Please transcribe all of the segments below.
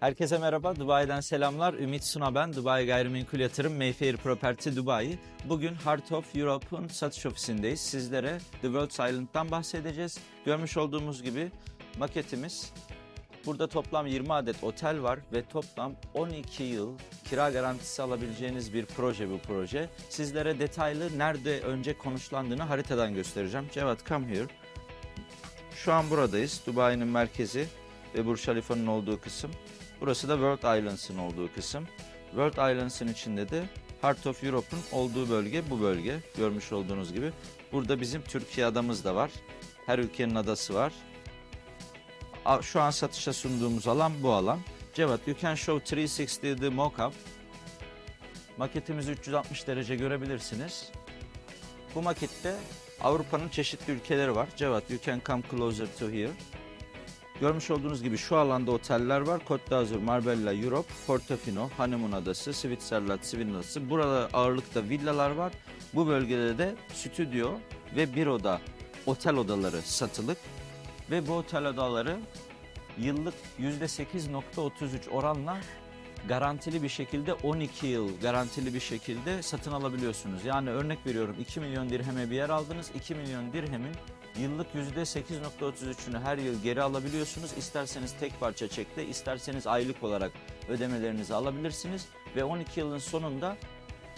Herkese merhaba, Dubai'den selamlar. Ümit Suna ben, Dubai Gayrimenkul Yatırım Mayfair Property Dubai. Bugün Heart of Europe'un satış ofisindeyiz. Sizlere The World Island'dan bahsedeceğiz. Görmüş olduğumuz gibi maketimiz. Burada toplam 20 adet otel var ve toplam 12 yıl kira garantisi alabileceğiniz bir proje bu proje. Sizlere detaylı nerede önce konuşlandığını haritadan göstereceğim. Cevat come here. Şu an buradayız. Dubai'nin merkezi ve Burj Khalifa'nın olduğu kısım. Burası da World Islands'ın olduğu kısım. World Islands'ın içinde de Heart of Europe'un olduğu bölge bu bölge. Görmüş olduğunuz gibi. Burada bizim Türkiye adamız da var. Her ülkenin adası var. Şu an satışa sunduğumuz alan bu alan. Cevat, you can show 360 the mock-up. Maketimizi 360 derece görebilirsiniz. Bu makette Avrupa'nın çeşitli ülkeleri var. Cevat, you can come closer to here. Görmüş olduğunuz gibi şu alanda oteller var. Côte d'Azur, Marbella, Europe, Portofino, Honeymoon Adası, Switzerland, Adası. Burada ağırlıkta villalar var. Bu bölgede de stüdyo ve bir oda otel odaları satılık. Ve bu otel odaları yıllık %8.33 oranla garantili bir şekilde 12 yıl garantili bir şekilde satın alabiliyorsunuz. Yani örnek veriyorum 2 milyon dirheme bir yer aldınız. 2 milyon dirhemin yıllık %8.33'ünü her yıl geri alabiliyorsunuz. İsterseniz tek parça çekte, isterseniz aylık olarak ödemelerinizi alabilirsiniz. Ve 12 yılın sonunda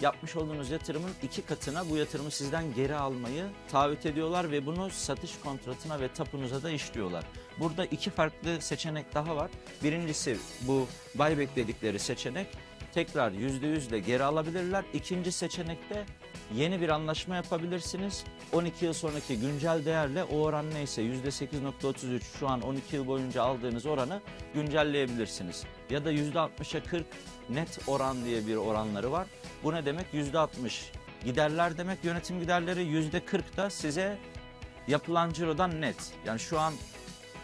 yapmış olduğunuz yatırımın iki katına bu yatırımı sizden geri almayı taahhüt ediyorlar ve bunu satış kontratına ve tapunuza da işliyorlar. Burada iki farklı seçenek daha var. Birincisi bu buyback dedikleri seçenek tekrar %100 ile geri alabilirler. İkinci seçenekte yeni bir anlaşma yapabilirsiniz. 12 yıl sonraki güncel değerle o oran neyse %8.33 şu an 12 yıl boyunca aldığınız oranı güncelleyebilirsiniz. Ya da %60'a 40 net oran diye bir oranları var. Bu ne demek? %60 giderler demek. Yönetim giderleri %40 da size yapılan cirodan net. Yani şu an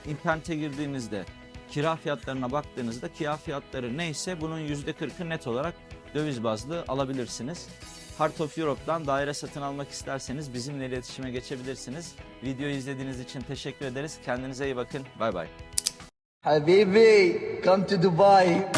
internete girdiğinizde kira fiyatlarına baktığınızda kira fiyatları neyse bunun %40'ı net olarak döviz bazlı alabilirsiniz. Heart of Europe'dan daire satın almak isterseniz bizimle iletişime geçebilirsiniz. Videoyu izlediğiniz için teşekkür ederiz. Kendinize iyi bakın. Bay bay. Habibi, come to Dubai.